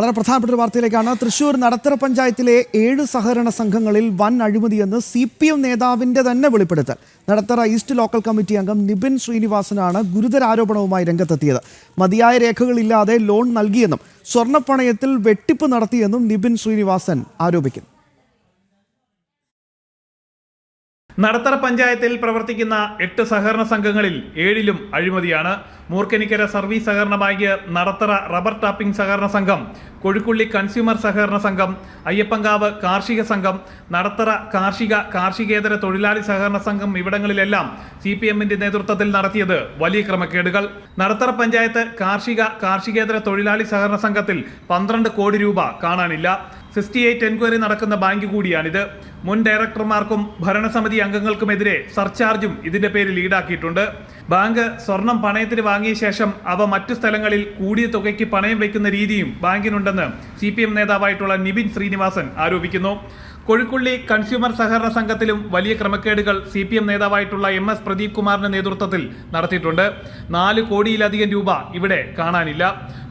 വളരെ പ്രധാനപ്പെട്ട ഒരു വാർത്തയിലേക്കാണ്. തൃശൂർ നടത്തറ പഞ്ചായത്തിലെ ഏഴ് സഹകരണ സംഘങ്ങളിൽ വൻ അഴിമതിയെന്ന് സി പി എം നേതാവിന്റെ തന്നെ വെളിപ്പെടുത്തൽ. നടത്തറ ഈസ്റ്റ് ലോക്കൽ കമ്മിറ്റി അംഗം നിബിൻ ശ്രീനിവാസനാണ് ഗുരുതര ആരോപണവുമായി രംഗത്തെത്തിയത്. മതിയായ രേഖകളില്ലാതെ ലോൺ നൽകിയെന്നും സ്വർണപ്പണയത്തിൽ വെട്ടിപ്പ് നടത്തിയെന്നും നിബിൻ ശ്രീനിവാസൻ ആരോപിക്കുന്നു. നടത്തറ പഞ്ചായത്തിൽ പ്രവർത്തിക്കുന്ന എട്ട് സഹകരണ സംഘങ്ങളിൽ ഏഴിലും അഴിമതിയാണ്. മൂർക്കനിക്കര സർവീസ് സഹകരണ ബാങ്ക് നടത്തറ റബ്ബർ ടാപ്പിംഗ് സഹകരണ സംഘം കൊഴുക്കുള്ളി കൺസ്യൂമർ സഹകരണ സംഘം അയ്യപ്പങ്കാവ് കാർഷിക സംഘം നടത്തറ കാർഷിക കാർഷികേതര തൊഴിലാളി സഹകരണ സംഘം ഇവിടങ്ങളിലെല്ലാം സി പി എമ്മിന്റെ നേതൃത്വത്തിൽ നടത്തിയത് വലിയ ക്രമക്കേടുകൾ. നടത്തറ പഞ്ചായത്ത് കാർഷിക കാർഷികേതര തൊഴിലാളി സഹകരണ സംഘത്തിൽ പന്ത്രണ്ട് കോടി രൂപ കാണാനില്ല. സിക്സ്റ്റി എയ്റ്റ് എൻക്വയറി നടക്കുന്ന ബാങ്ക് കൂടിയാണിത്. മുൻ ഡയറക്ടർമാർക്കും ഭരണസമിതി അംഗങ്ങൾക്കുമെതിരെ സർചാർജും ഇതിന്റെ പേരിൽ ഈടാക്കിയിട്ടുണ്ട്. ബാങ്ക് സ്വർണം പണയത്തിന് വാങ്ങിയ ശേഷം അവ മറ്റു സ്ഥലങ്ങളിൽ കൂടിയ തുകയ്ക്ക് പണയം വയ്ക്കുന്ന രീതിയും ബാങ്കിനുണ്ടെന്ന് സി നേതാവായിട്ടുള്ള നിബിൻ ശ്രീനിവാസൻ ആരോപിക്കുന്നു. കൊഴുക്കുള്ളി കൺസ്യൂമർ സഹകരണ സംഘത്തിലും വലിയ ക്രമക്കേടുകൾ സി പി എം നേതാവായിട്ടുള്ള എം എസ് പ്രദീപ് കുമാറിന്റെ നേതൃത്വത്തിൽ നടത്തിയിട്ടുണ്ട്. നാല് കോടിയിലധികം രൂപ ഇവിടെ കാണാനില്ല.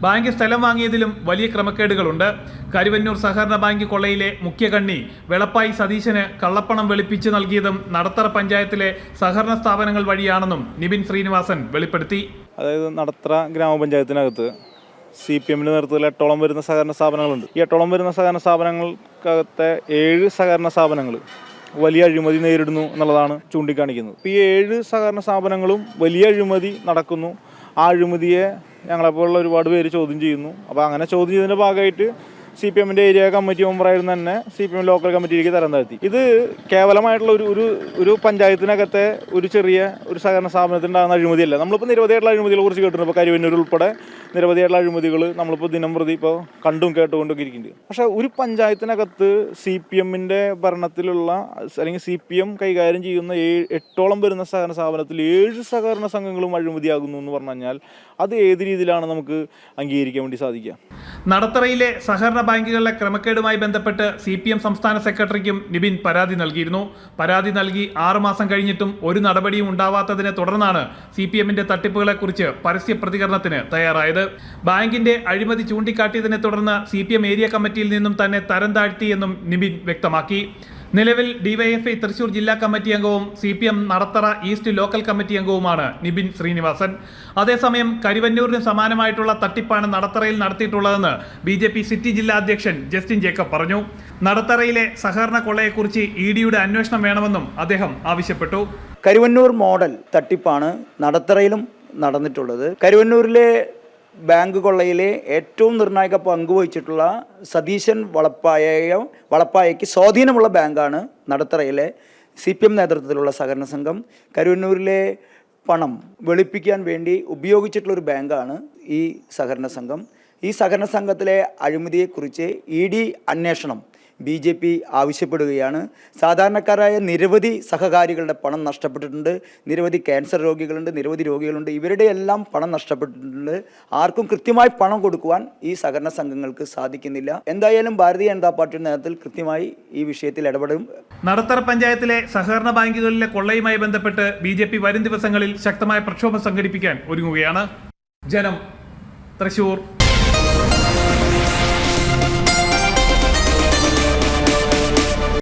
ബാങ്ക് സ്ഥലം വാങ്ങിയതിലും വലിയ ക്രമക്കേടുകളുണ്ട്. കരുവന്നൂർ സഹകരണ ബാങ്ക് കൊള്ളയിലെ മുഖ്യകണ്ണി വെളപ്പായി സതീശന് കള്ളപ്പണം വെളുപ്പിച്ച് നൽകിയതും നടത്തറ പഞ്ചായത്തിലെ സഹകരണ സ്ഥാപനങ്ങൾ വഴിയാണെന്നും നിബിൻ ശ്രീനിവാസൻ വെളിപ്പെടുത്തി. അതായത് നടത്തറ ഗ്രാമപഞ്ചായത്തിനകത്ത് സി പി എമ്മിന്റെ നേതൃത്വത്തിൽ എട്ടോളം വരുന്ന സഹകരണ സ്ഥാപനങ്ങളുണ്ട്. ഈ എട്ടോളം വരുന്ന സഹകരണ സ്ഥാപനങ്ങൾക്കകത്തെ ഏഴ് സഹകരണ സ്ഥാപനങ്ങൾ വലിയ അഴിമതി നേരിടുന്നു എന്നുള്ളതാണ് ചൂണ്ടിക്കാണിക്കുന്നത്. ഇപ്പോൾ ഈ ഏഴ് സഹകരണ സ്ഥാപനങ്ങളും വലിയ അഴിമതി നടക്കുന്നു. ആ അഴിമതിയെ ഞങ്ങളെപ്പോലുള്ള ഒരുപാട് പേര് ചോദ്യം ചെയ്യുന്നു. അപ്പോൾ അങ്ങനെ ചോദ്യം ചെയ്തതിന്റെ ഭാഗമായിട്ട് സി പി എമ്മിന്റെ ഏരിയ കമ്മിറ്റി മെമ്പറായിരുന്നു തന്നെ സി പി എം ലോക്കൽ കമ്മിറ്റിയിലേക്ക് തരം താഴ്ത്തി. ഇത് കേവലമായിട്ടുള്ള ഒരു ഒരു ഒരു പഞ്ചായത്തിനകത്തെ ഒരു ചെറിയ ഒരു സഹകരണ സ്ഥാപനത്തിനുണ്ടാകുന്ന അഴിമതിയല്ല. നമ്മളിപ്പോൾ നിരവധിയായിട്ടുള്ള അഴിമതികളെ കുറിച്ച് കേട്ടിട്ടുണ്ട്. ഇപ്പോൾ കരുവന്നൂർ ഉൾപ്പെടെ നിരവധിയായിട്ടുള്ള അഴിമതികൾ നമ്മളിപ്പോൾ ദിനം പ്രതി ഇപ്പോൾ കണ്ടും കേട്ടുകൊണ്ടൊക്കെ ഇരിക്കുന്നുണ്ട്. പക്ഷേ ഒരു പഞ്ചായത്തിനകത്ത് സി പി എമ്മിന്റെ ഭരണത്തിലുള്ള അല്ലെങ്കിൽ സി പി എം കൈകാര്യം ചെയ്യുന്ന ഏഴ് എട്ടോളം വരുന്ന സഹകരണ സ്ഥാപനത്തിൽ ഏഴ് സഹകരണ സംഘങ്ങളും അഴിമതിയാകുന്നു എന്ന് പറഞ്ഞു കഴിഞ്ഞാൽ അത് ഏത് രീതിയിലാണ് നമുക്ക് അംഗീകരിക്കാൻ വേണ്ടി സാധിക്കുക? നടത്തറയിലെ സഹകരണ ബാങ്കുകളിലെ ക്രമക്കേടുമായി ബന്ധപ്പെട്ട് സി പി എം സംസ്ഥാന സെക്രട്ടറിക്കും നിബിൻ പരാതി നൽകിയിരുന്നു. പരാതി നൽകി ആറുമാസം കഴിഞ്ഞിട്ടും ഒരു നടപടിയും ഉണ്ടാവാത്തതിനെ തുടർന്നാണ് സി പി എമ്മിന്റെ തട്ടിപ്പുകളെക്കുറിച്ച് പരസ്യ പ്രതികരണത്തിന് തയ്യാറായത്. ബാങ്കിന്റെ അഴിമതി ചൂണ്ടിക്കാട്ടിയതിനെ തുടർന്ന് സി ഏരിയ കമ്മിറ്റിയിൽ നിന്നും തന്നെ തരം താഴ്ത്തിയെന്നും നിബിൻ വ്യക്തമാക്കി. നിലവിൽ ഡിവൈഎഫ്ഐ തൃശൂർ ജില്ലാ കമ്മിറ്റി അംഗവും C P M Nadathara east local committee അംഗവുമാണ് Nibin Srinivasan. അതേസമയം കരിവന്നൂരിന് സമാനമായിട്ടുള്ള തട്ടിപ്പാണ് നടത്തറയിൽ നടത്തിയിട്ടുള്ളതെന്ന് ബി ജെ പി സിറ്റി ജില്ലാ അധ്യക്ഷൻ ജസ്റ്റിൻ ജേക്കബ് പറഞ്ഞു. നടത്തറയിലെ സഹകരണ കൊള്ളയെക്കുറിച്ച് ഇ ഡിയുടെ അന്വേഷണം വേണമെന്നും അദ്ദേഹം ആവശ്യപ്പെട്ടു. കരുവന്നൂർ മോഡൽ തട്ടിപ്പാണ് നടത്തറയിലും നടന്നിട്ടുള്ളത്. കരുവന്നൂരിലെ ബാങ്ക് കൊള്ളയിലെ ഏറ്റവും നിർണായക പങ്ക് വഹിച്ചിട്ടുള്ള സതീശൻ വളപ്പായ വളപ്പായയ്ക്ക് സ്വാധീനമുള്ള ബാങ്കാണ് നടത്തറയിലെ സി പി എം നേതൃത്വത്തിലുള്ള സഹകരണ സംഘം. കരുവന്നൂരിലെ പണം വെളുപ്പിക്കാൻ വേണ്ടി ഉപയോഗിച്ചിട്ടുള്ള ഒരു ബാങ്കാണ് ഈ സഹകരണ സംഘം. ഈ സഹകരണ സംഘത്തിലെ അഴിമതിയെക്കുറിച്ച് ഇ ഡി അന്വേഷണം ബി ജെ പി ആവശ്യപ്പെടുകയാണ്. സാധാരണക്കാരായ നിരവധി സഹകാരികളുടെ പണം നഷ്ടപ്പെട്ടിട്ടുണ്ട്. നിരവധി ക്യാൻസർ രോഗികളുണ്ട് നിരവധി രോഗികളുണ്ട്. ഇവരുടെ എല്ലാം പണം നഷ്ടപ്പെട്ടിട്ടുണ്ട്. ആർക്കും കൃത്യമായി പണം കൊടുക്കുവാൻ ഈ സഹകരണ സംഘങ്ങൾക്ക് സാധിക്കുന്നില്ല. എന്തായാലും ഭാരതീയ ജനതാ പാർട്ടിയുടെ നേതൃത്വത്തിൽ കൃത്യമായി ഈ വിഷയത്തിൽ ഇടപെടും. നടത്തറ പഞ്ചായത്തിലെ സഹകരണ ബാങ്കുകളിലെ കൊള്ളയുമായി ബന്ധപ്പെട്ട് ബി ജെ പി വരും ദിവസങ്ങളിൽ ശക്തമായ പ്രക്ഷോഭം സംഘടിപ്പിക്കാൻ ഒരുങ്ങുകയാണ്. ജനം തൃശൂർ.